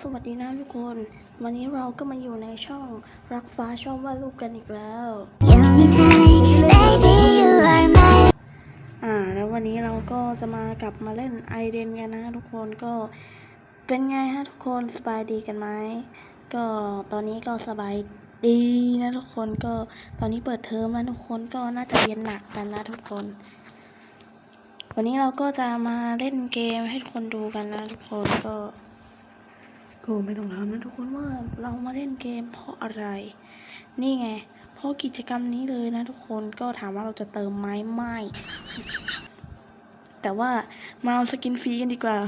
สวัสดีนะทุกคน วันนี้เราก็มาอยู่ในช่องรักฟ้าชอบวาดรูปกันอีกแล้ว Baby, you are my อ่า แล้ววันนี้เราก็จะมากลับมาเล่นไอเดนกันนะทุกคนก็เป็นไงฮะทุกคนสบายดีกันไหมก็ตอนนี้ก็สบายดีนะทุกคนก็ตอนนี้เปิดเทอมแล้วทุกคนก็น่าจะเรียนหนักกันนะทุกคน วันนี้เราก็จะมาเล่นเกมให้ทุกคนดูกันนะทุกคนก็ ก็ไม่ต้องถามนะทุกคนว่าเรามาเล่นเกมเพราะอะไร นี่ไง เพราะกิจกรรมนี้เลยนะทุกคนก็ถามว่าเราจะเติมไหมไม่ แต่ว่ามาเอาสกินฟรีกันดีกว่า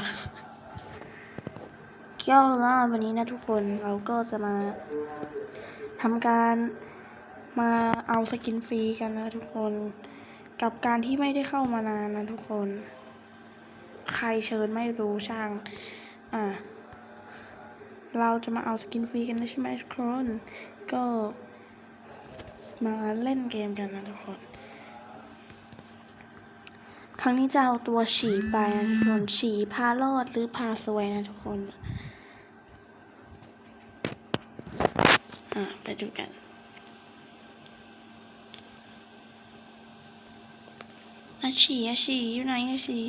ก็ล่าวันนี้นะทุกคนเราก็จะมาทำการมาเอาสกินฟรีกันนะทุกคน กับการที่ไม่ได้เข้ามานานนะทุกคน ใครเชิญไม่รู้ช่าง อ่า เราจะมาเอาสกินฟรีกันนะใช่ไหมทุกคน ก็มาเล่นเกมกันนะทุกคน ครั้งนี้จะเอาตัวฉีไปนะทุกคน ฉีพารอดหรือพาสวยนะทุกคน อะ ไปดูกัน อาฉีอาฉีอยู่ไหนอาฉี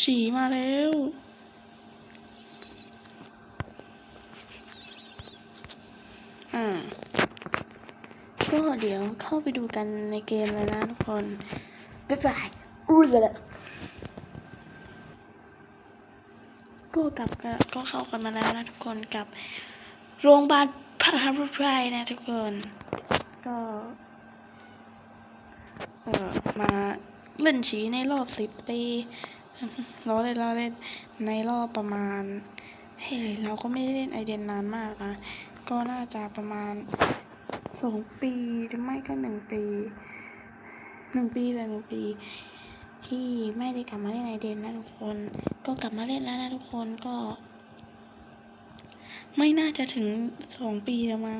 ฉีมาเร็ว อ่า ก็เดี๋ยวเข้าไปดูกันในเกมเลยนะทุกคน บ๊ายบายอุ้ยไปแล้วก็กลับก,ก็เข้ากันมาแล้วนะทุกคนกับโรงพยาบาลพารุไพรนะทุกคน ก็เออมาเล่นฉีในรอบสิบปีเราเล่นเราเล่นในรอบประมาณเฮ้ยเราก็ไม่ได้เล่นไอเดนนานมากนะ ก็น่าจะประมาณสองปีหรือไม่ก็หนึ่งปีหนึ่งปีแต่หนึ่งปี ที่ไม่ได้กลับมาเล่นไอเดนนะทุกคน ก็กลับมาเล่นแล้วนะทุกคนก็ ไม่น่าจะถึงสองปีแล้วมั้ง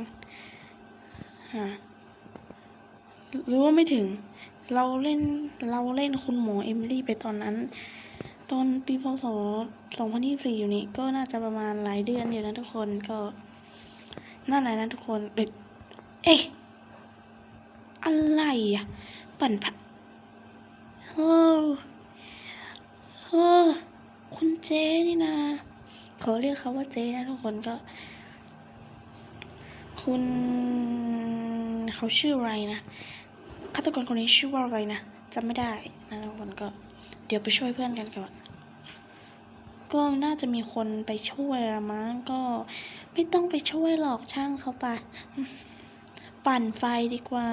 ฮะหรือว่าไม่ถึง เราเล่นเราเล่นคุณหมอเอมิลี่ไปตอนนั้น ตอนปีพศ2024อยู่นี่ก็น่าจะประมาณหลายเดือนอยู่นะทุกคนก็ นั่นแหละนะทุกคนเด็กเอ๊ะอะไรอะปั่นผักเฮ้อเฮ้อคุณเจนี่นะขอเรียกเขาว่าเจนะทุกคนก็ คุณเขาชื่ออะไรนะฆาตกรคนนี้ชื่อว่าอะไรนะจำไม่ได้นะทุกคนก็ เดี๋ยวไปช่วยเพื่อนกันก่อน ก็น่าจะมีคนไปช่วยละมั้งก็ไม่ต้องไปช่วยหรอกช่างเขาไปปั่นไฟดีกว่า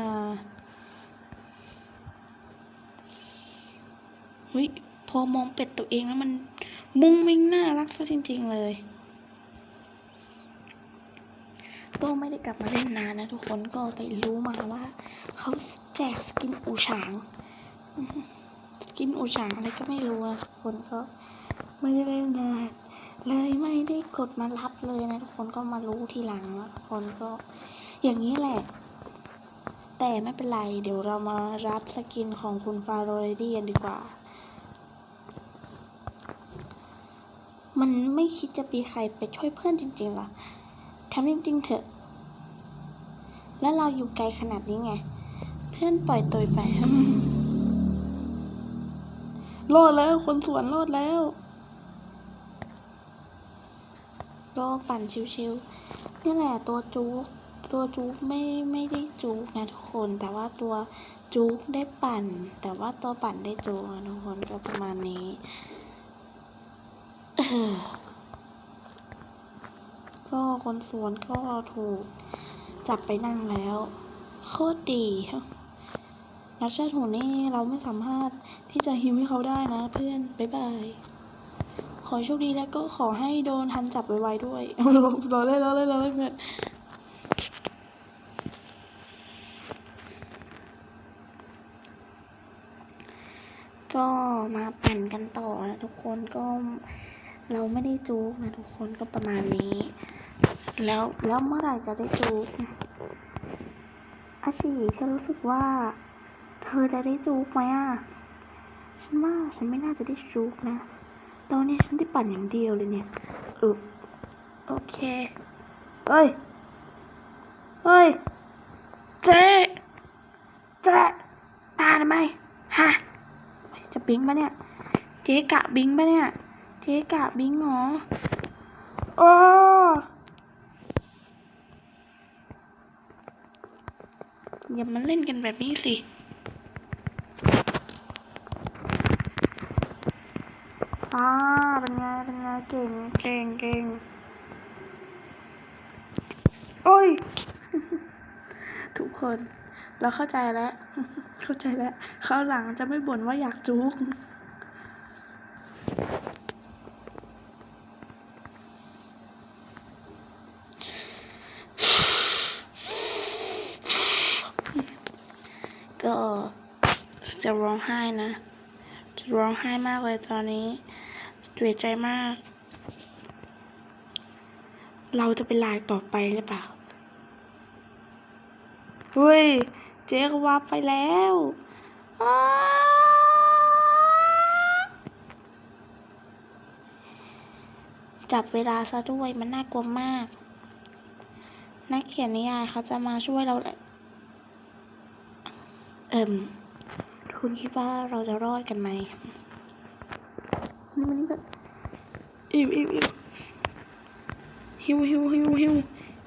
เฮ้ยพอมองเป็ดตัวเองแล้วมันมุ้งมิ้งน่ารักซะจริง ๆ เลย ก็ไม่ได้กลับมาเล่นนานนะทุกคนก็ไปรู้มาว่า เขาแจกสกินอูฉาง สกินอูฉางอะไรก็ไม่รู้อะคนก็ ไม่ได้เล่นนานเลยไม่ได้กดมารับเลยนะทุกคนก็มารู้ทีหลังนะทุกคนก็อย่างนี้แหละ แต่ไม่เป็นไรเดี๋ยวเรามารับสกินของคุณฟาโรเรดี้กันดีกว่า มันไม่คิดจะมีใครไปช่วยเพื่อนจริงๆหรอทำจริงๆเถอะ แล้วเราอยู่ไกลขนาดนี้ไง เพื่อนปล่อยตัวไปรอดแล้วคนสวนรอดแล้ว ก็ปั่นชิวๆนี่แหละตัวจู๊กตัวจู๊กไม่ไม่ได้จู๊กนะทุกคน แต่ว่าตัวจู๊กได้ปั่น แต่ว่าตัวปั่นได้จู๊กนะทุกคนก็ประมาณนี้ก็คนสวนก็ถูก จับไปนั่งแล้ว โคตรดีนักชาติโหดนี่เราไม่สามารถที่จะฮิวให้เขาได้นะเพื่อน บ๊ายบาย ขอโชคดีแล้วก็ขอให้โดนทันจับไวๆด้วยเอเราเล่นเราเล่นเราเล่นเพื่อนก็มาปั่นกันต่อนะทุกคนก็เราไม่ได้จู๊กนะทุกคนก็ประมาณนี้ แล้วแล้วเมื่อไหร่จะได้จู๊กอาชีเธอรู้สึกว่า เธอจะได้จู๊กไหมอะฉันว่าฉันไม่น่าจะได้จู๊กนะ ตอนนี้ฉันได้ปั่นอย่างเดียวเลยเนี่ยอโอเค เฮ้ย เฮ้ย เจ๊เจ๊มาทำไมฮะ จะบิงปะเนี่ย เจ๊กะบิงปะเนี่ย เจ๊กะบิงเหรอโอ้อย่ามาเล่นกันแบบนี้สิ อ่า เป็นไง เก่งเก่งเก่งโอ้ย ทุกคน เราเข้าใจแล้ว เข้าใจแล้วคราวหลังจะไม่บ่นว่าอยากจุกก็จะร้องไห้นะ จะร้องไห้มากเลยตอนนี้เสียใจมาก เราจะเป็นลายต่อไปหรือเปล่า เฮ้ย เจ๊ก็ว่าไปแล้วอ้าจับเวลาซะด้วยมันน่ากลัวมาก นักเขียนนิยายเขาจะมาช่วยเราแหละเอิ่มคุณคิดว่าเราจะรอดกันไหมนี่มันนี่แบบอิวอิวอิว ฮิวฮิวฮิวฮิว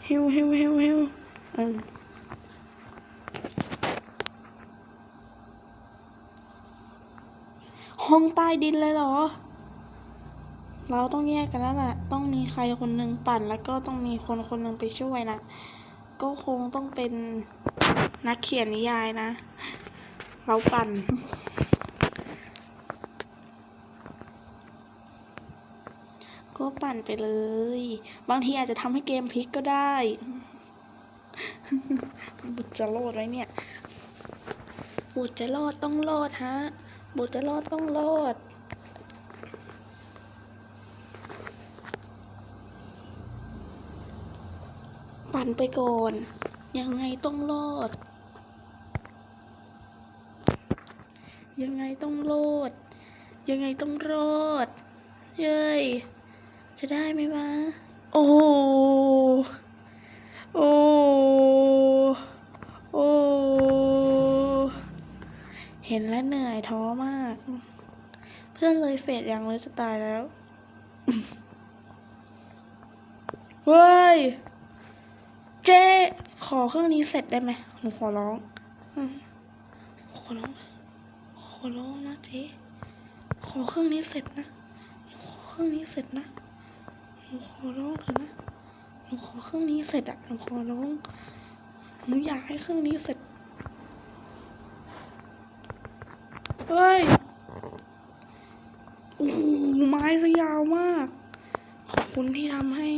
ฮิวฮิวฮิวฮิวเออห้องใต้ดินเลยเหรอ เราต้องแยกกันแล้วแหละต้องมีใครคนหนึ่งปั่นแล้วก็ต้องมีคนคนหนึ่งไปช่วยนะ ก็คงต้องเป็นนักเขียนนิยายนะ เราปั่น ก็ปั่นไปเลย บางทีอาจจะทำให้เกมพลิกก็ได้บุตรจะรอดไหมเนี่ย บุตรจะรอดต้องรอดฮะ บุตรจะรอดต้องรอดปั่นไปก่อน ยังไงต้องรอดยังไงต้องรอดยังไงต้องรอด เย้ย จะได้ไหมวะ โอ้โหโอ้โอ้เห็นแล้วเหนื่อยท้อมาก เพื่อนเลยเฟดยังเลยจะตายแล้วเฮ้ย เจ๊ขอเครื่องนี้เสร็จได้ไหมหนูขอร้องขอร้อง ขอร้องนะเจ๊ขอเครื่องนี้เสร็จนะ ขอเครื่องนี้เสร็จนะ นูขอร้องเถอะนะหนูขอเครื่องนี้เสร็จอะหนูขอร้องหนูอยากให้เครื่องนี้เสร็จเฮ้ยโอ้โหไม้ซะยาวมาก ขอบคุณที่ทำให้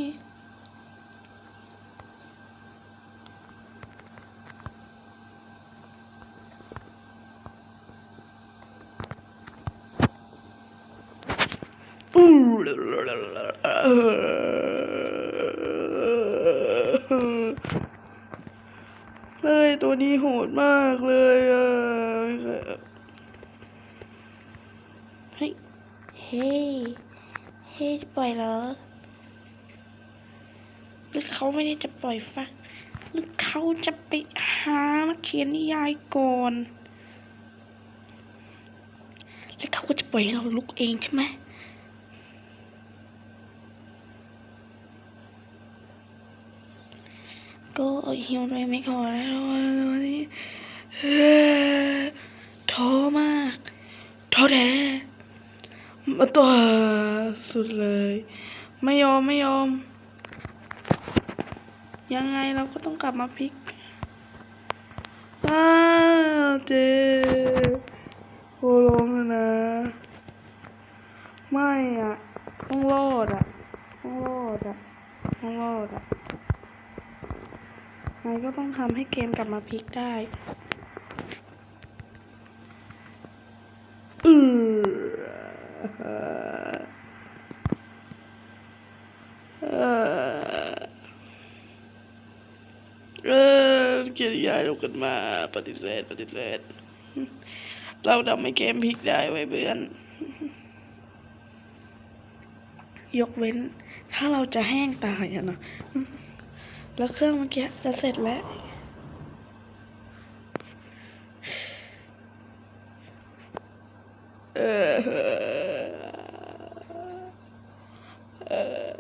เฮ้ยตัวนี้โหดมากเลยอะเฮ้ย เฮ้ย เฮ้ยจะปล่อยเหรอ หรือเขาไม่ได้จะปล่อยฟักหรือเขาจะไปหานักเขียนนิยายก่อนแล้วเขาก็จะปล่อยให้เราลุกเองใช่ไหมก็หิวด้วยไม่ขอแล้วตอนนี้ท้อมากท้อแท้มาตัวสุดเลย ไม่ยอม ไม่ยอม ยังไงเราก็ต้องกลับมาพลิกว้าวเจโอลงแล้วนะ ไม่อะ ต้องรอดอะ ต้องรอดอะ ต้องรอดอะไงก็ต้องทำให้เกมกลับมาพลิกได้ อือเออเออ เกียรติยายลุกกันมา ปฏิเสธ ปฏิเสธ เราทำให้เกมพลิกได้ไว้เพื่อน ยกเว้น ถ้าเราจะแห้งตายอะนะ แล้วเครื่องเมื่อกี้จะเสร็จแล้วเออเออเออ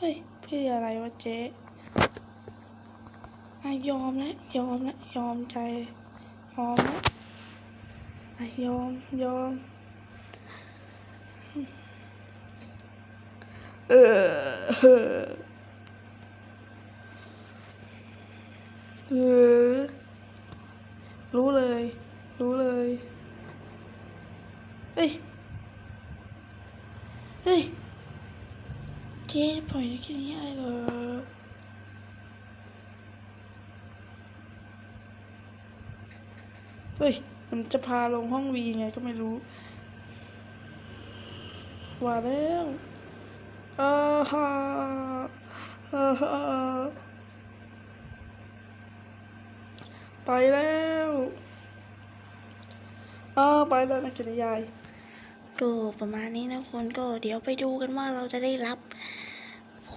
เฮ้ยเพื่ออะไรวะเจ๊อะยอมแล้วยอมแล้วยอมใจยอมแล้วอะยอมยอมเออเออรู้เลย รู้เลย เฮ้ย เฮ้ย เจ๊ปล่อยแค่นี้ได้เหรอเฮ้ยมันจะพาลงห้องวีไงก็ไม่รู้ ว่าแล้วอาฮาอาฮาไปแล้วอ้าไปแล้วนะกินยายก็ประมาณนี้นะคนก็เดี๋ยวไปดูกันว่าเราจะได้รับ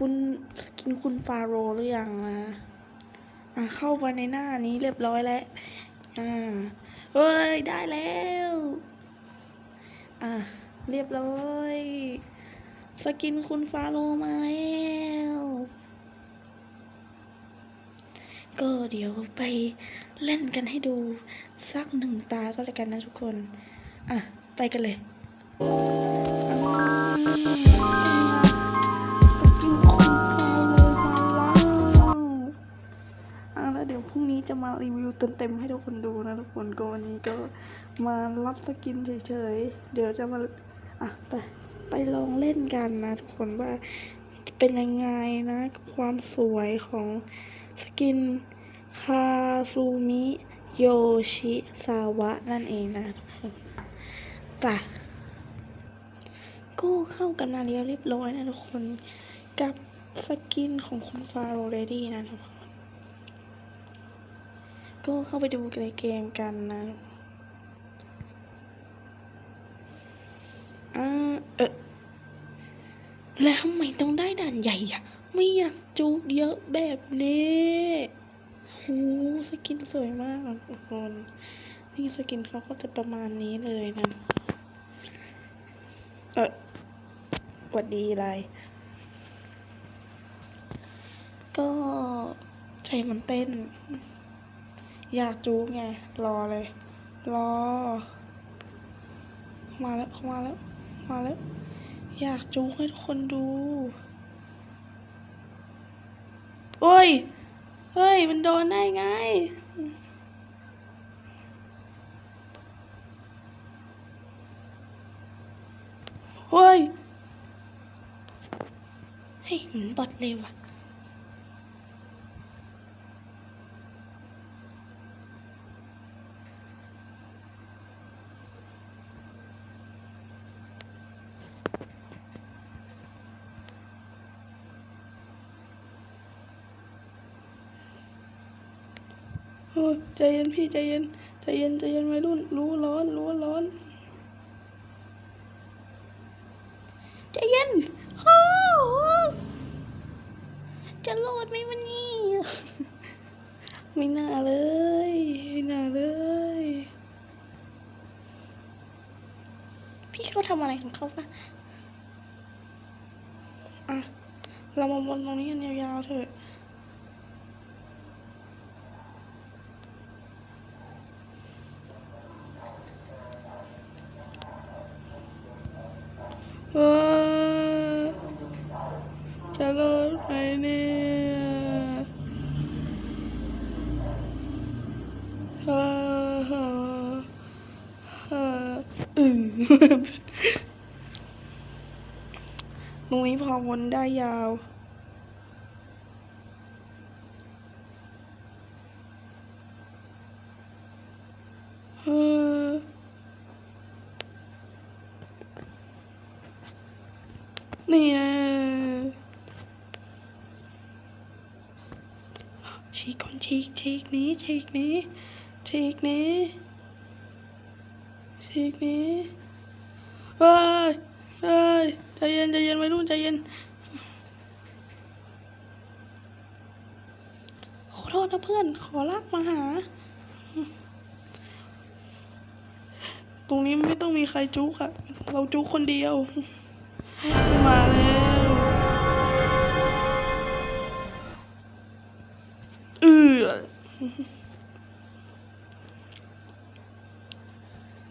คุณสกินคุณฟาโรหรือยังนะอะเข้ามาในหน้านี้เรียบร้อยแล้วอ่าเฮ้ยได้แล้ว อะเรียบร้อย สกินคุณฟาโรมาแล้วก็เดี๋ยวไปเล่นกันให้ดูสักหนึ่งตาก็แล้วกันนะทุกคน อะ ไปกันเลย จะมารีวิวเต็มๆให้ทุกคนดูนะทุกคนก็วันนี้ก็มารับสกินเฉยๆ เดี๋ยวจะมาอะไปไปลองเล่นกันนะทุกคนว่าเป็นยังไงนะ ความสวยของสกินคาซูมิโยชิซาวะนั่นเองนะทุกคนไป่ะก็เข้ากันมาแล้วเรียบร้อยนะทุกคนกับสกินของคุณฟาโรเรดี้นะทุกคน ก็เข้าไปดูในเกมกันนะอ่าเออแล้วทำไมต้องได้ด่านใหญ่อะไม่อยากจูบเยอะแบบนี้โหสกินสวยมากทุกคน นี่สกินเขาก็จะประมาณนี้เลยนะ เออหวัดดีอะไร ก็ใจมันเต้น อยากจูบไง รอเลย รอ มาแล้วเขามาแล้ว มาแล้ว อยากจูงให้ทุกคนดู โอ้ย เฮ้ย มันโดนได้ไง เฮ้ย เฮ้ยเหมือนบอดเลยว่ะ ยใจเย็นพี่ใจเย็นใจเย็นใจเย็นวัยรุ่น รู้ร้อนรู้ร้อนใจเย็นโอ้จะโหลดไหมวันนี้ไม่น่าเลยไม่น่าเลย พี่เขาทำอะไรของเขาปะอะ เรามาวนตรงนี้กันยาวๆเถอะ เออจะรอดไหมเนี่ยฮ่าฮ่าฮ่าอืม นี้พอวนได้ยาวเออนี่นะฉีกก่อนฉีกฉีกนี้ฉีกนี้ฉีกนี้ทีนี้เฮ้ยเฮ้ย ใจเย็นใจเย็นวัยรุ่นใจเย็นขอโทษนะเพื่อน ขอลากมาหา ตรงนี้ไม่ต้องมีใครจุกอะเราจุกคนเดียว มาแล้วเออ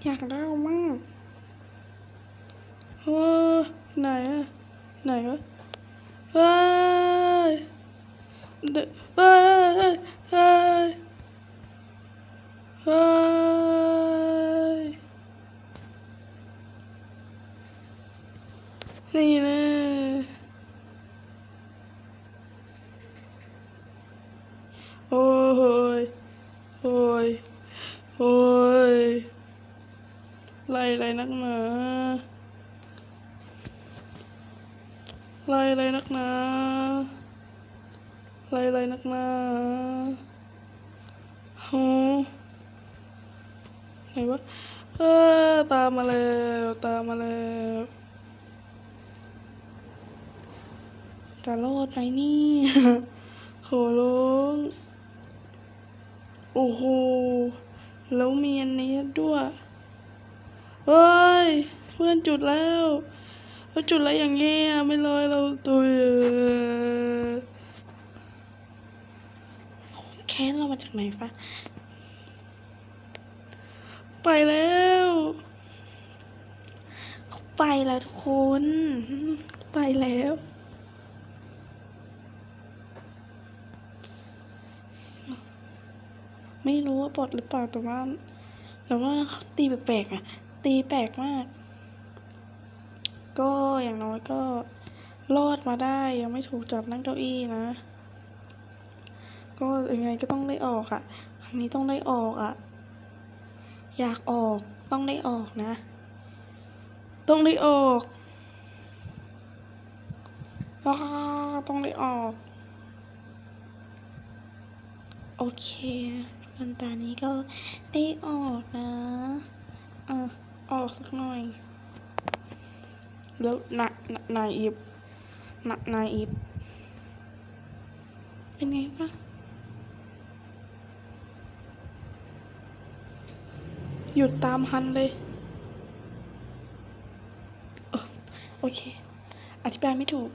อยากเล่ามากเฮ้ยไหนอะไหนวะเฮ้ยเดเฮ้ยเฮ้ยเฮ้ย นี่นะโอ้ยโอ้ยโอ้ยไล่อะไรนักหนาไล่อะไรนักหนาไล่อะไรนักหนาโหไหนวะเออตามมาแล้วตามมาแล้ว จะรอดไหมนี่โหลงโอ้โห แล้วมีอันนี้ด้วยเฮ้ย เพื่อนจุดแล้วแล้วจุดอะไรอย่างเงี้ยไม่ลอยเราตุยแค้นเรามาจากไหนฟะไปแล้วไปแล้วทุกคน ไปแล้ว ไม่รู้ว่าปลดหรือเปล่าแต่ว่าแต่ว่าตีแปลกๆอะ ตีแปลกมาก ก็อย่างน้อยก็รอดมาได้ยังไม่ถูกจับนั่งเก้าอี้นะ ก็ยังไงก็ต้องได้ออกอะ ครั้งนี้ต้องได้ออกอะ อยากออกต้องได้ออกนะ ต้องได้ออกว้าต้องได้ออก โอเค นตานี้ก็ได้ออกนะอะออกสักหน่อย แล้วนายนายอีฟนนายอีฟเป็นไงปะหยุดตามฮันเลย โอเค อธิบายไม่ถูก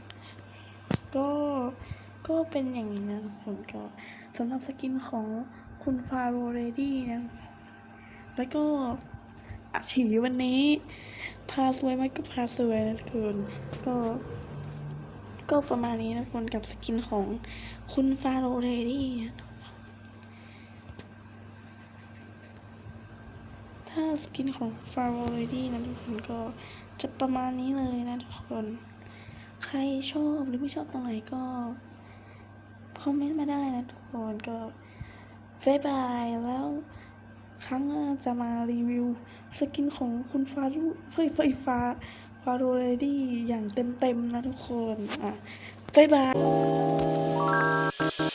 ก็ ก็เป็นอย่างนี้นะผมก็สำหรับสกินของ คุณฟาโรเรดี้นะ แล้วก็อาชีวันนี้ พาสวยไหมก็พาสวยนะทุกคนก็ ก็ประมาณนี้นะทุกคนกับสกินของคุณฟาโรเรดี้นะถ้าสกินของฟาโรเรดี้นะทุกคนก็จะประมาณนี้เลยนะทุกคน ใครชอบหรือไม่ชอบตรงไหนก็คอมเมนต์มาได้นะทุกคนก็ บายบายแล้วครั้งหน้าจะมารีวิวสกินของคุณฟารุเฟยไฟฟ้าฟาโรเรดี้อย่างเต็มๆนะทุกคน อะบายบาย